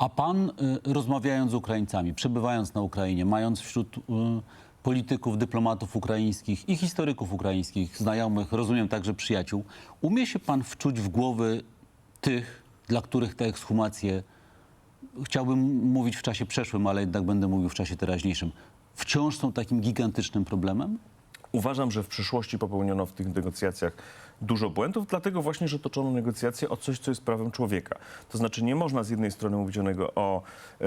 A pan, y, rozmawiając z Ukraińcami, przebywając na Ukrainie, mając wśród y, polityków, dyplomatów ukraińskich i historyków ukraińskich, znajomych, rozumiem także przyjaciół, umie się pan wczuć w głowy tych, dla których te ekshumacje, chciałbym mówić w czasie przeszłym, ale jednak będę mówił w czasie teraźniejszym, wciąż są takim gigantycznym problemem? Uważam, że w przeszłości popełniono w tych negocjacjach dużo błędów, dlatego właśnie, że toczono negocjacje o coś, co jest prawem człowieka. To znaczy nie można z jednej strony mówić o, e,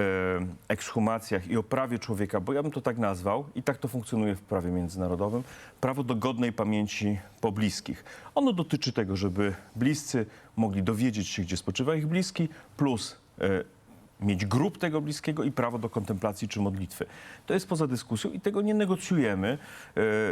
ekshumacjach i o prawie człowieka, bo ja bym to tak nazwał i tak to funkcjonuje w prawie międzynarodowym, prawo do godnej pamięci po bliskich. Ono dotyczy tego, żeby bliscy mogli dowiedzieć się, gdzie spoczywa ich bliski, plus e, mieć grób tego bliskiego i prawo do kontemplacji czy modlitwy. To jest poza dyskusją i tego nie negocjujemy,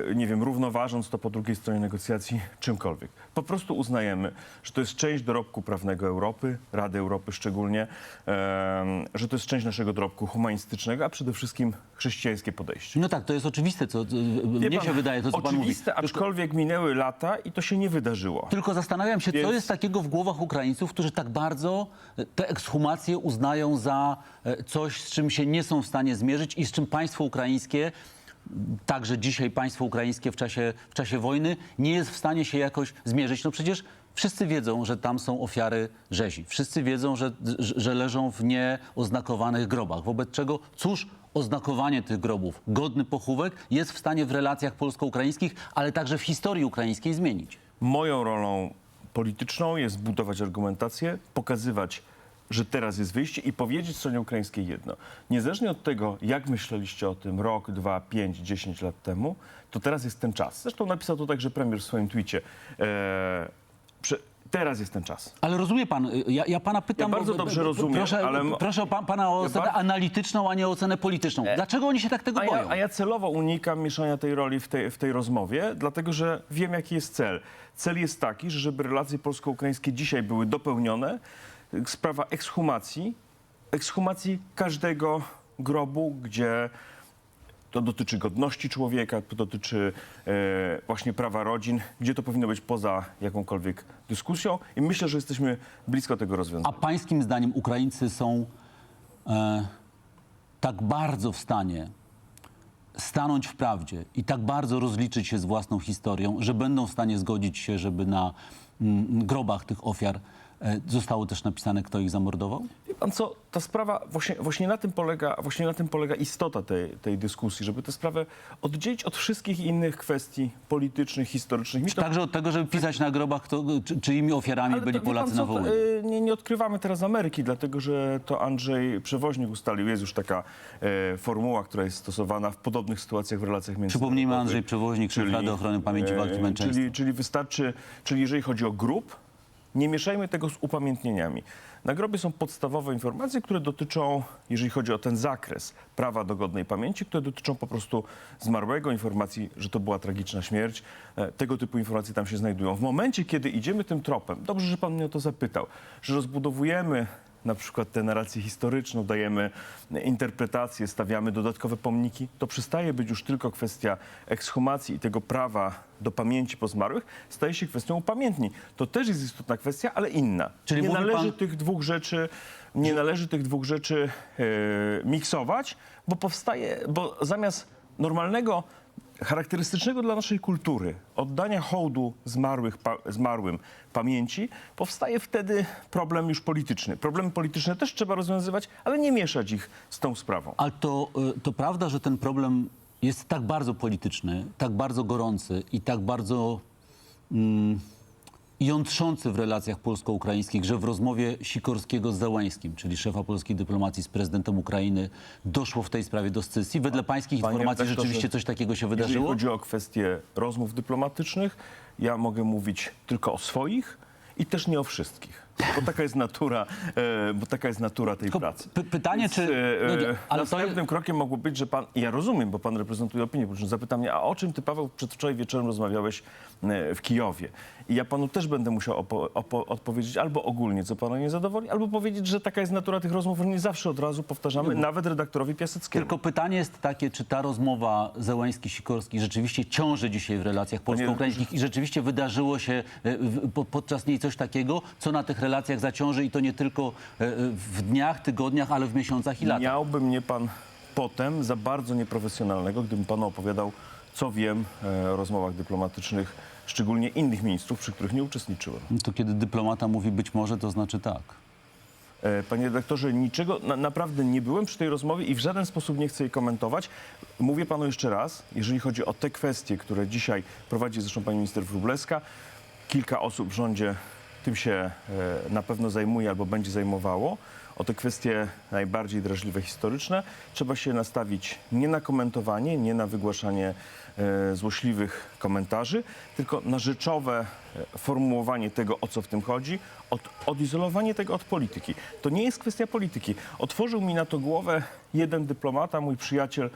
e, nie wiem, równoważąc to po drugiej stronie negocjacji czymkolwiek. Po prostu uznajemy, że to jest część dorobku prawnego Europy, Rady Europy szczególnie, e, że to jest część naszego dorobku humanistycznego, a przede wszystkim chrześcijańskie podejście. No tak, to jest oczywiste, co, co mnie Wie pan, się wydaje, to co pan mówi. Oczywiste, aczkolwiek minęły lata i to się nie wydarzyło. Tylko zastanawiam się, co Więc- jest takiego w głowach Ukraińców, którzy tak bardzo e, te ekshumacje uznają za e, coś, z czym się nie są w stanie zmierzyć i z czym państwo ukraińskie, także dzisiaj państwo ukraińskie w czasie, w czasie wojny, nie jest w stanie się jakoś zmierzyć. No przecież wszyscy wiedzą, że tam są ofiary rzezi. Wszyscy wiedzą, że że leżą w nieoznakowanych grobach. Wobec czego, cóż oznakowanie tych grobów, godny pochówek jest w stanie w relacjach polsko-ukraińskich, ale także w historii ukraińskiej zmienić. Moją rolą polityczną jest budować argumentację, pokazywać, że teraz jest wyjście i powiedzieć stronie ukraińskiej jedno. Niezależnie od tego, jak myśleliście o tym rok, dwa, pięć, dziesięć lat temu, to teraz jest ten czas. Zresztą napisał to także premier w swoim twicie. E, prze, teraz jest ten czas. Ale rozumie pan, y, ja, ja pana pytam... Ja bardzo dobrze rozumiem, Proszę, ale proszę pan, pana o Ja ocenę analityczną, a nie o ocenę polityczną. Dlaczego oni się tak tego A boją? ja, a ja celowo unikam mieszania tej roli w tej, w tej rozmowie, dlatego że wiem, jaki jest cel. Cel jest taki, że żeby relacje polsko-ukraińskie dzisiaj były dopełnione, sprawa ekshumacji, ekshumacji każdego grobu, gdzie to dotyczy godności człowieka, to dotyczy e, właśnie prawa rodzin, gdzie to powinno być poza jakąkolwiek dyskusją i myślę, że jesteśmy blisko tego rozwiązania. A pańskim zdaniem Ukraińcy są e, tak bardzo w stanie stanąć w prawdzie i tak bardzo rozliczyć się z własną historią, że będą w stanie zgodzić się, żeby na mm, grobach tych ofiar zostało też napisane, kto ich zamordował? Wie pan co, ta sprawa, właśnie, właśnie, na, tym polega, właśnie na tym polega istota tej, tej dyskusji, żeby tę sprawę oddzielić od wszystkich innych kwestii politycznych, historycznych. To- Także od tego, żeby pisać na grobach, kto, czy, czyimi ofiarami Ale byli to, Polacy co, na to, Wołyniu. y, nie, nie odkrywamy teraz Ameryki, dlatego że to Andrzej Przewoźnik ustalił. Jest już taka e, formuła, która jest stosowana w podobnych sytuacjach w relacjach międzynarodowych. Przypomnijmy, Andrzej Przewoźnik, szef Rady Ochrony Pamięci Walki e, Męczeństwa. Czyli, czyli wystarczy, czyli jeżeli chodzi o grób, nie mieszajmy tego z upamiętnieniami. Na grobie są podstawowe informacje, które dotyczą, jeżeli chodzi o ten zakres prawa do godnej pamięci, które dotyczą po prostu zmarłego, informacji, że to była tragiczna śmierć. E, Tego typu informacje tam się znajdują. W momencie, kiedy idziemy tym tropem, dobrze, że pan mnie o to zapytał, że rozbudowujemy na przykład tę narrację historyczną, dajemy interpretację, stawiamy dodatkowe pomniki, to przestaje być już tylko kwestia ekshumacji i tego prawa do pamięci po zmarłych, staje się kwestią upamiętni. To też jest istotna kwestia, ale inna. Czyli nie mówi należy pan- tych dwóch rzeczy, nie należy tych dwóch rzeczy e, miksować, bo powstaje, bo zamiast normalnego charakterystycznego dla naszej kultury oddania hołdu zmarłych, pa, zmarłym pamięci, powstaje wtedy problem już polityczny. Problemy polityczne też trzeba rozwiązywać, ale nie mieszać ich z tą sprawą. Ale to, y, to prawda, że ten problem jest tak bardzo polityczny, tak bardzo gorący i tak bardzo mm, jątrzący w relacjach polsko-ukraińskich, że w rozmowie Sikorskiego z Załęskim, czyli szefa polskiej dyplomacji z prezydentem Ukrainy, doszło w tej sprawie do scysji. Wedle pańskich Panie informacji redaktorze, rzeczywiście coś takiego się Jeżeli wydarzyło? chodzi o kwestie rozmów dyplomatycznych, ja mogę mówić tylko o swoich i też nie o wszystkich. Bo taka jest natura, e, bo taka jest natura tej Tylko pracy. py- pytanie, Więc, czy- e, no nie, e, ale to- następnym krokiem mogło być, że pan, ja rozumiem, bo pan reprezentuje opinię publiczną, zapyta mnie, a o czym ty, Paweł, przedwczoraj wieczorem rozmawiałeś e, w Kijowie? I ja panu też będę musiał opo- opo- odpowiedzieć albo ogólnie, co pana nie zadowoli, albo powiedzieć, że taka jest natura tych rozmów, że nie zawsze od razu powtarzamy, nawet redaktorowi Piaseckiemu. Tylko pytanie jest takie, czy ta rozmowa Zełański-Sikorski rzeczywiście ciąży dzisiaj w relacjach polsko-ukraińskich i rzeczywiście wydarzyło się e, w, po, podczas niej coś takiego, co na tych relacjach zaciąży i to nie tylko e, e, w dniach, tygodniach, ale w miesiącach i latach. Miałby mnie pan potem za bardzo nieprofesjonalnego, gdybym panu opowiadał, co wiem e, o rozmowach dyplomatycznych, szczególnie innych ministrów, przy których nie uczestniczyłem. To kiedy dyplomata mówi być może, to znaczy tak. Panie redaktorze, niczego na, naprawdę nie byłem przy tej rozmowie i w żaden sposób nie chcę jej komentować. Mówię panu jeszcze raz, jeżeli chodzi o te kwestie, które dzisiaj prowadzi zresztą pani minister Wróblewska, kilka osób w rządzie tym się e, na pewno zajmuje albo będzie zajmowało. O te kwestie najbardziej drażliwe historyczne trzeba się nastawić nie na komentowanie, nie na wygłaszanie e, złośliwych komentarzy, tylko na rzeczowe e, formułowanie tego, o co w tym chodzi, od, odizolowanie tego od polityki. To nie jest kwestia polityki. Otworzył mi na to głowę jeden dyplomata, mój przyjaciel,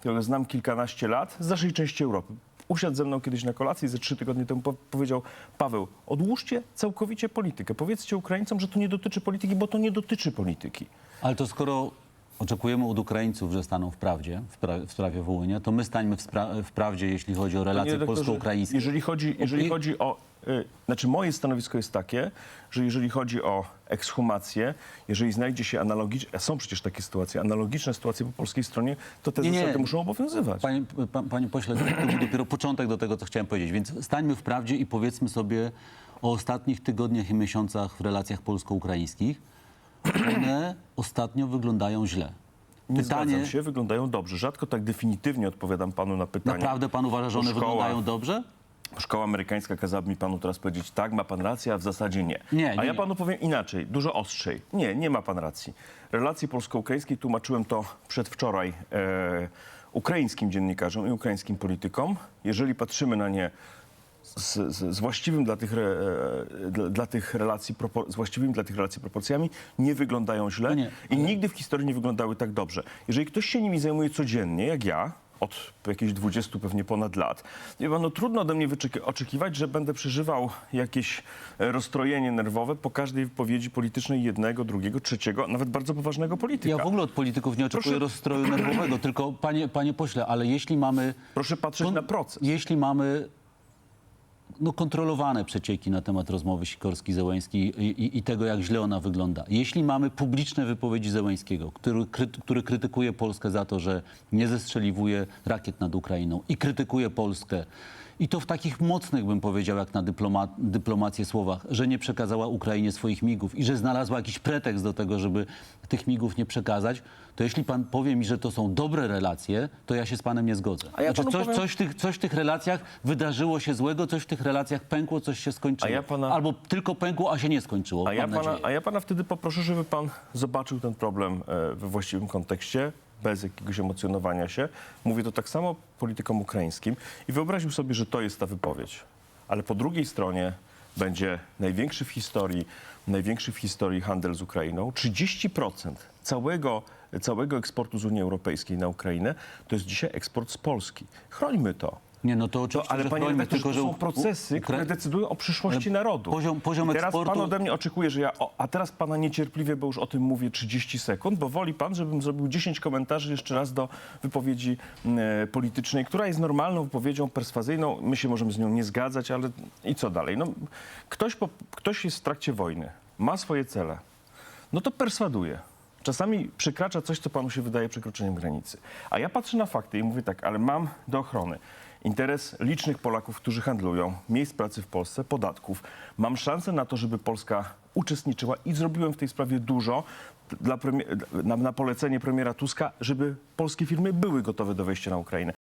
którego znam kilkanaście lat, z naszej części Europy. Usiadł ze mną kiedyś na kolacji ze trzy tygodnie temu po powiedział Paweł, odłóżcie całkowicie politykę. Powiedzcie Ukraińcom, że to nie dotyczy polityki, bo to nie dotyczy polityki. Ale to skoro oczekujemy od Ukraińców, że staną w prawdzie, w, pra- w sprawie Wołynia, to my stańmy w, w prawdzie, jeśli chodzi o relacje polsko-ukraińskie. Jeżeli chodzi, jeżeli I- chodzi o. Y, znaczy, moje stanowisko jest takie, że jeżeli chodzi o ekshumację, jeżeli znajdzie się analogiczne, są przecież takie sytuacje, analogiczne sytuacje po polskiej stronie, to te Nie, nie. zasady muszą obowiązywać. Panie, pa, panie pośle, to był dopiero początek do tego, co chciałem powiedzieć. Więc stańmy w prawdzie i powiedzmy sobie o ostatnich tygodniach i miesiącach w relacjach polsko-ukraińskich. One ostatnio wyglądają źle. Nie Pytanie, zgadzam się, wyglądają dobrze. Rzadko tak definitywnie odpowiadam panu na pytanie. naprawdę pan uważa, że one Szkoła. wyglądają dobrze? Szkoła amerykańska kazałaby mi panu teraz powiedzieć tak, ma pan rację, a w zasadzie nie. Nie, a nie, ja nie. panu powiem inaczej, dużo ostrzej. Nie, nie ma pan racji. Relacje polsko-ukraińskie tłumaczyłem to przedwczoraj e, ukraińskim dziennikarzom i ukraińskim politykom. Jeżeli patrzymy na nie z, z, z właściwym dla tych, re, e, dla, dla tych relacji, propor- z właściwymi dla tych relacji proporcjami, nie wyglądają źle No nie, i nigdy w historii nie wyglądały tak dobrze. Jeżeli ktoś się nimi zajmuje codziennie, jak ja, od jakichś 20 pewnie ponad lat, pan, no trudno ode mnie oczekiwać, że będę przeżywał jakieś e, rozstrojenie nerwowe po każdej wypowiedzi politycznej jednego, drugiego, trzeciego, nawet bardzo poważnego polityka. Ja w ogóle od polityków nie oczekuję Proszę- rozstroju nerwowego, tylko panie, panie pośle, ale jeśli mamy... Proszę patrzeć kon- na proces. Jeśli mamy no, kontrolowane przecieki na temat rozmowy Sikorski-Zełęński i, i, i tego, jak źle ona wygląda. Jeśli mamy publiczne wypowiedzi Zełęńskiego, który, który krytykuje Polskę za to, że nie zestrzeliwuje rakiet nad Ukrainą i krytykuje Polskę, i to w takich mocnych, bym powiedział, jak na dyploma, dyplomację słowach, że nie przekazała Ukrainie swoich migów i że znalazła jakiś pretekst do tego, żeby tych migów nie przekazać, to jeśli pan powie mi, że to są dobre relacje, to ja się z panem nie zgodzę. A ja panu coś, powiem- coś, w tych, coś w tych relacjach wydarzyło się złego, coś w tych relacjach pękło, coś się skończyło. A ja pana- Albo tylko pękło, a się nie skończyło. A ja, mam pana, nadzieję. a ja pana wtedy poproszę, żeby pan zobaczył ten problem e, we właściwym kontekście, bez jakiegoś emocjonowania się. Mówię to tak samo politykom ukraińskim i wyobraził sobie, że to jest ta wypowiedź. Ale po drugiej stronie będzie największy w historii, największy w historii handel z Ukrainą. 30% całego, całego eksportu z Unii Europejskiej na Ukrainę to jest dzisiaj eksport z Polski. Chrońmy to. Nie, no to To, oczywiście, ale że panie chronimy, redaktorze, tylko, to że są procesy, Ukra- które decydują o przyszłości Ale narodu. poziom- poziom I teraz eksportu- pan ode mnie oczekuje, że ja... O, a teraz pana niecierpliwie, bo już o tym mówię 30 sekund, bo woli pan, żebym zrobił 10 komentarzy jeszcze raz do wypowiedzi e, politycznej, która jest normalną wypowiedzią perswazyjną. My się możemy z nią nie zgadzać, ale i co dalej? No, ktoś, po, ktoś jest w trakcie wojny, ma swoje cele, no to perswaduje. Czasami przekracza coś, co panu się wydaje przekroczeniem granicy. A ja patrzę na fakty i mówię tak, ale mam do ochrony interes licznych Polaków, którzy handlują, miejsc pracy w Polsce, podatków. Mam szansę na to, żeby Polska uczestniczyła i zrobiłem w tej sprawie dużo dla premie- na, na polecenie premiera Tuska, żeby polskie firmy były gotowe do wejścia na Ukrainę.